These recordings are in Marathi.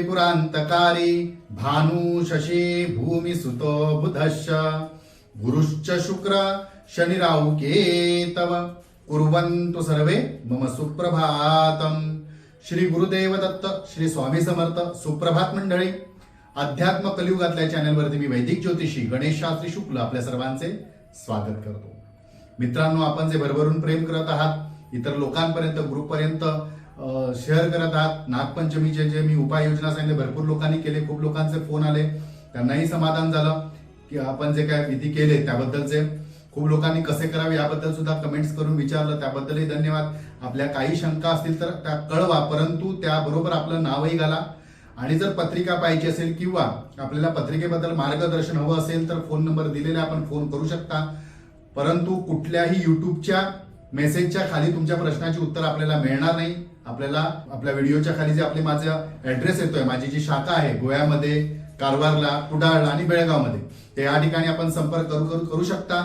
त्रिपुरान्तकारी भानु शशी भूमि सुतो बुधश्च। गुरुश्च शुक्र शनिराहुके तव कुर्वन्तु सर्वे मम सुप्रभातम श्री गुरुदेव दत्त श्री स्वामी समर्थ सुप्रभात मंडळी। अध्यात्म कलियुगातल्या चॅनलवरती मी वैदिक ज्योतिषी गणेश शास्त्री शुक्ल आपल्या सर्वांचे स्वागत करतो. मित्रांनो आपण जे भरभरून प्रेम करत आहात इतर लोकांपर्यंत ग्रुपपर्यंत शेअर करत आहात. नागपंचमीचे जे मी उपाययोजना सांगितले भरपूर लोकांनी केले खूप लोकांचे फोन आले. त्यांनाही समाधान झालं की आपण जे काय विधी केले त्याबद्दलचे. खूप लोकांनी कसे करावे याबद्दल सुद्धा कमेंट्स करून विचारलं. त्याबद्दलही धन्यवाद. आपल्या काही शंका असतील तर त्या कळवा परंतु त्याबरोबर आपलं नावही घाला. आणि जर पत्रिका पाहिजे असेल किंवा आपल्याला पत्रिकेबद्दल मार्गदर्शन हवं असेल तर फोन नंबर दिलेला आपण फोन करू शकता. परंतु कुठल्याही युट्यूबच्या मेसेजच्या खाली तुमच्या प्रश्नाची उत्तर आपल्याला मिळणार नाही. आपल्याला आपल्या व्हिडिओच्या खाली जे आपले माझा ऍड्रेस येतोय माझी जी शाखा आहे गोव्यामध्ये कारवारला कुडाळला आणि बेळगावमध्ये ते या ठिकाणी आपण संपर्क करू करू करू शकता.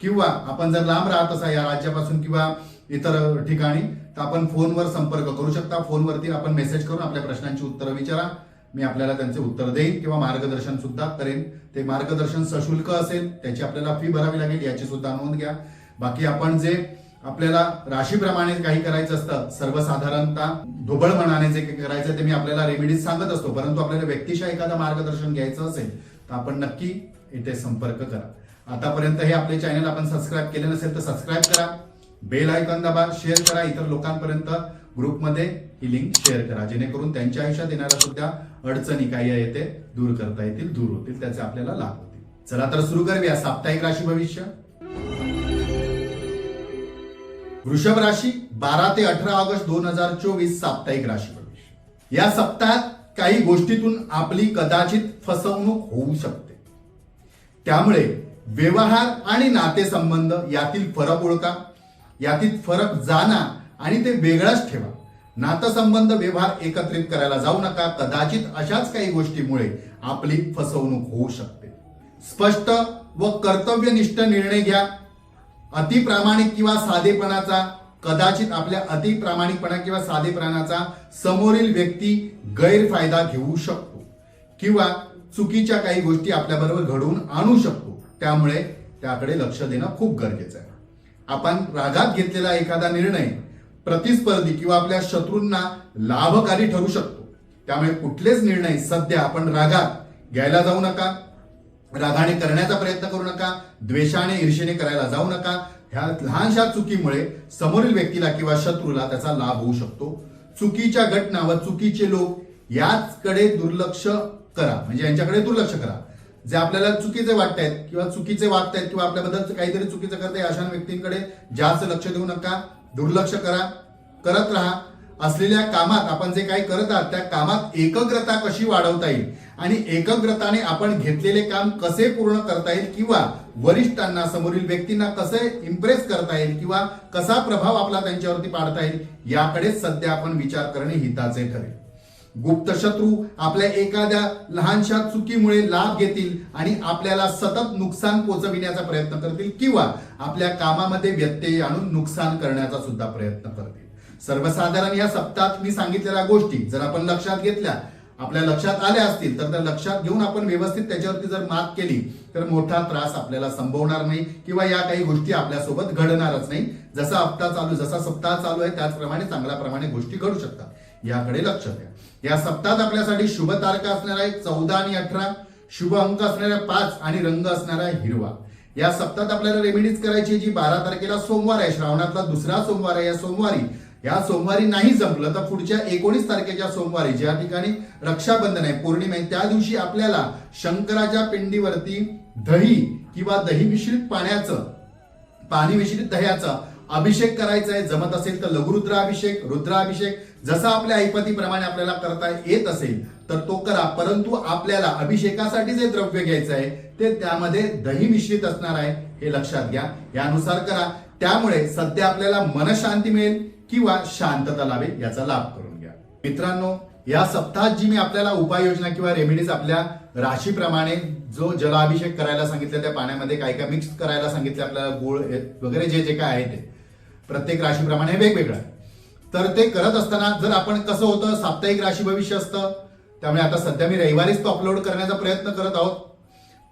किंवा आपण जर लांब राहत असा या राज्यापासून किंवा इतर ठिकाणी तर आपण फोनवर संपर्क करू शकता. फोनवरती आपण मेसेज करून आपल्या प्रश्नांची उत्तरं विचारा. मी आपल्याला त्यांचे उत्तर देईन किंवा मार्गदर्शन सुद्धा करेन. ते मार्गदर्शन सशुल्क असेल त्याची आपल्याला फी भरावी लागेल याची सुद्धा नोंद घ्या. बाकी आपण जे आपल्याला राशीप्रमाणे काही करायचं असतं सर्वसाधारणतः ढोबळ मनाने जे काही करायचं ते मी आपल्याला रेमेडीज सांगत असतो परंतु आपल्याला व्यक्तिशः एखादं मार्गदर्शन घ्यायचं असेल तर आपण नक्की इथे संपर्क करा. आतापर्यंत हे आपले चॅनल आपण सबस्क्राईब केले नसेल तर सबस्क्राईब करा बेल आयकॉन दाबा शेअर करा इतर लोकांपर्यंत ग्रुपमध्ये ही लिंक शेअर करा जेणेकरून त्यांच्या आयुष्यात येणाऱ्या सुद्धा अडचणी काही आहे ते दूर करता येतील दूर होतील त्याचे आपल्याला लाभ होतील. चला तर सुरू करूया साप्ताहिक राशी भविष्य. वृषभ राशी बारा ते अठरा ऑगस्ट दोन हजार चोवीस साप्ताहिक राशी प्रवेश. या सप्ताहात काही गोष्टीतून आपली कदाचित फसवणूक होऊ शकते. त्यामुळे व्यवहार आणि नातेसंबंध यातील फरक ओळखा यातील फरक जाणा आणि ते वेगळाच ठेवा. नातसंबंध व्यवहार एकत्रित करायला जाऊ नका. कदाचित अशाच काही गोष्टीमुळे आपली फसवणूक होऊ शकते. स्पष्ट व कर्तव्यनिष्ठ निर्णय घ्या. अतिप्रामाणिक किंवा साधेपणाचा कदाचित आपल्या अतिप्रामाणिकपणा किंवा साधेपणाचा समोरील व्यक्ती गैरफायदा घेऊ शकतो किंवा चुकीच्या काही गोष्टी आपल्याबरोबर घडवून आणू शकतो. त्यामुळे त्याकडे लक्ष देणं खूप गरजेचं आहे. आपण रागात घेतलेला एखादा निर्णय प्रतिस्पर्धी किंवा आपल्या शत्रूंना लाभकारी ठरू शकतो. त्यामुळे कुठलेच निर्णय सध्या आपण रागात घ्यायला जाऊ नका. रागाने करण्याचा प्रयत्न करू नका द्वेषाने ईर्षेने करायला जाऊ नका. ह्या लहानशा चुकीमुळे समोरील व्यक्तीला किंवा शत्रूला त्याचा लाभ होऊ शकतो. चुकीच्या घटना व चुकीचे लोक याचकडे दुर्लक्ष करा. म्हणजे यांच्याकडे दुर्लक्ष करा. जे आपल्याला चुकीचे वाटतायत किंवा चुकीचे वागतायत किंवा आपल्याबद्दल काहीतरी चुकीचं करताय अशा व्यक्तींकडे जास्त लक्ष देऊ नका. दुर्लक्ष करा. करत राहा. असलेल्या कामात आपण जे काही करत आहात त्या कामात एकाग्रता कशी वाढवता येईल? आणि एकाग्रताने आपण घेतलेले काम कसे पूर्ण करता येईल किंवा वरिष्ठांना समोरील व्यक्तींना कसे इम्प्रेस करता येईल किंवा कसा प्रभाव आपला त्यांच्यावरती पाडता येईल याकडे सध्या आपण विचार करणे हिताचे ठरेल. गुप्त शत्रू आपल्या एखाद्या लहानशा चुकीमुळे लाभ घेतील आणि आपल्याला सतत नुकसान पोचविण्याचा प्रयत्न करतील किंवा आपल्या कामामध्ये व्यत्यय आणून नुकसान करण्याचा सुद्धा प्रयत्न करतील. सर्वसाधारण या सप्ताहात मी सांगितलेल्या गोष्टी जर आपण लक्षात घेतल्या आपल्या लक्षात आल्या असतील तर त्या लक्षात घेऊन आपण व्यवस्थित त्याच्यावरती जर मात केली तर मोठा त्रास आपल्याला संभवणार नाही किंवा या काही गोष्टी आपल्यासोबत घडणारच नाही. जसा हप्ता चालू जसा सप्ताह चालू आहे त्याचप्रमाणे चांगल्या प्रमाणे गोष्टी घडू शकतात. याकडे लक्ष द्या. या सप्ताहात आपल्यासाठी शुभ तारखा असणार आहे चौदा आणि अठरा शुभ अंक असणाऱ्या पाच आणि रंग असणारा हिरवा. या सप्ताहात आपल्याला रेमेडीज करायची जी बारा तारखेला सोमवार आहे श्रावणातला दुसरा सोमवार आहे या सोमवारी या सोमवारी नाही जमलं तर पुढच्या एकोणीस तारखेच्या सोमवारी ज्या ठिकाणी रक्षाबंधन आहे पौर्णिमा आहे त्या दिवशी आपल्याला शंकराच्या पिंडीवरती दही किंवा दही मिश्रित पाण्याचं पाणी मिश्रित दह्याचा अभिषेक करायचा आहे. जमत असेल तर लघुरुद्राभिषेक रुद्राभिषेक जसा आपल्या ऐपतीप्रमाणे आपल्याला करता येत असेल तर तो करा. परंतु आपल्याला अभिषेकासाठी जे द्रव्य घ्यायचं आहे ते त्यामध्ये दही मिश्रित असणार आहे हे लक्षात घ्या. यानुसार करा. त्यामुळे सध्या आपल्याला मनशांती मिळेल किंवा शांतता लावे याचा लाभ करून घ्या. मित्रांनो या सप्ताहात जी मी आपल्याला उपाययोजना किंवा रेमेडीज आपल्या राशीप्रमाणे जो जलाभिषेक करायला सांगितलं त्या पाण्यामध्ये काय काय मिक्स करायला सांगितलं आपल्याला गुळ हे वगैरे जे जे काय आहे ते प्रत्येक राशीप्रमाणे वेगवेगळं आहे. तर ते करत असताना जर आपण कसं होतं साप्ताहिक राशी भविष्य असतं त्यामुळे आता सध्या मी रविवारीच तो अपलोड करण्याचा प्रयत्न करत आहोत.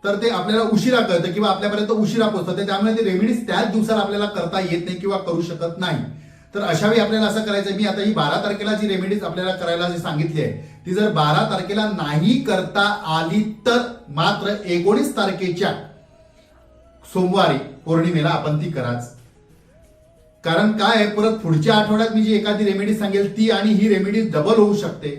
तर ते आपल्याला उशिरा कळतं किंवा आपल्यापर्यंत उशिरा पोहोचतं त्यामुळे ते रेमेडीज त्याच दिवसाला आपल्याला करता येत नाही किंवा करू शकत नाही. तर अशा वेळी आपल्याला असं करायचं मी आता ही बारा तारखेला जी रेमेडीज आपल्याला करायला जी सांगितली आहे ती जर बारा तारखेला नाही करता आली तर मात्र एकोणीस तारखेच्या सोमवारी पौर्णिमेला आपण ती कराच. कारण काय आहे परत पुढच्या आठवड्यात मी जी एखादी रेमेडी सांगेल ती आणि ही रेमेडी डबल होऊ शकते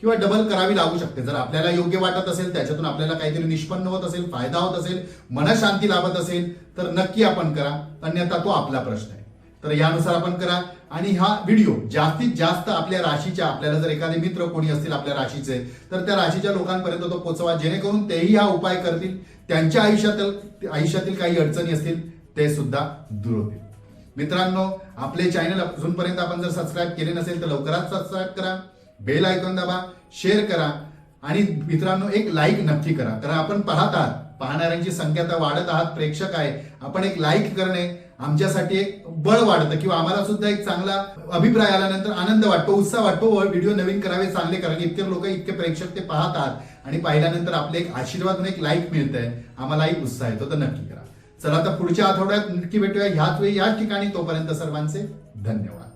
किंवा डबल करावी लागू शकते. जर आपल्याला योग्य वाटत असेल त्याच्यातून आपल्याला काहीतरी निष्पन्न होत असेल फायदा होत असेल मनशांती लाभत असेल तर नक्की आपण करा. अन्यथा तो आपला प्रश्न आहे. तर यानुसार आपण करा. आणि हा व्हिडिओ जास्तीत जास्त आपल्या राशीच्या आपल्याला जर एखादे मित्र कोणी असतील आपल्या राशीचे तर त्या राशीच्या लोकांपर्यंत तो पोचवा. जेणेकरून तेही हा उपाय करतील. त्यांच्या आयुष्यातील आयुष्यातील काही अडचणी असतील ते सुद्धा दूर होतील. मित्रांनो आपले चॅनल अजूनपर्यंत आपण जर सबस्क्राईब केले नसेल तर लवकरात सबस्क्राईब करा. बेल आयकॉन दाबा शेअर करा. आणि मित्रांनो एक लाईक नक्की करा. कारण आपण पाहत आहात. पाहणाऱ्यांची संख्या तर वाढत आहात. प्रेक्षक आहे. आपण एक लाईक करणे आमच्यासाठी एक बळ वाढतं किंवा आम्हाला सुद्धा एक चांगला अभिप्राय आल्यानंतर आनंद वाटतो उत्साह वाटतो. व्हिडिओ नवीन करावे चांगले कारण इतके लोक इतके प्रेक्षक ते पाहतात आणि पाहिल्यानंतर आपले एक आशीर्वाद म्हणून एक लाईक मिळतंय. आम्हालाही उत्साह येतो. तर नक्की करा. चला आता पुढच्या आठवड्यात नक्की भेटूया. ह्याच वेळी याच ठिकाणी तोपर्यंत सर्वांचे धन्यवाद.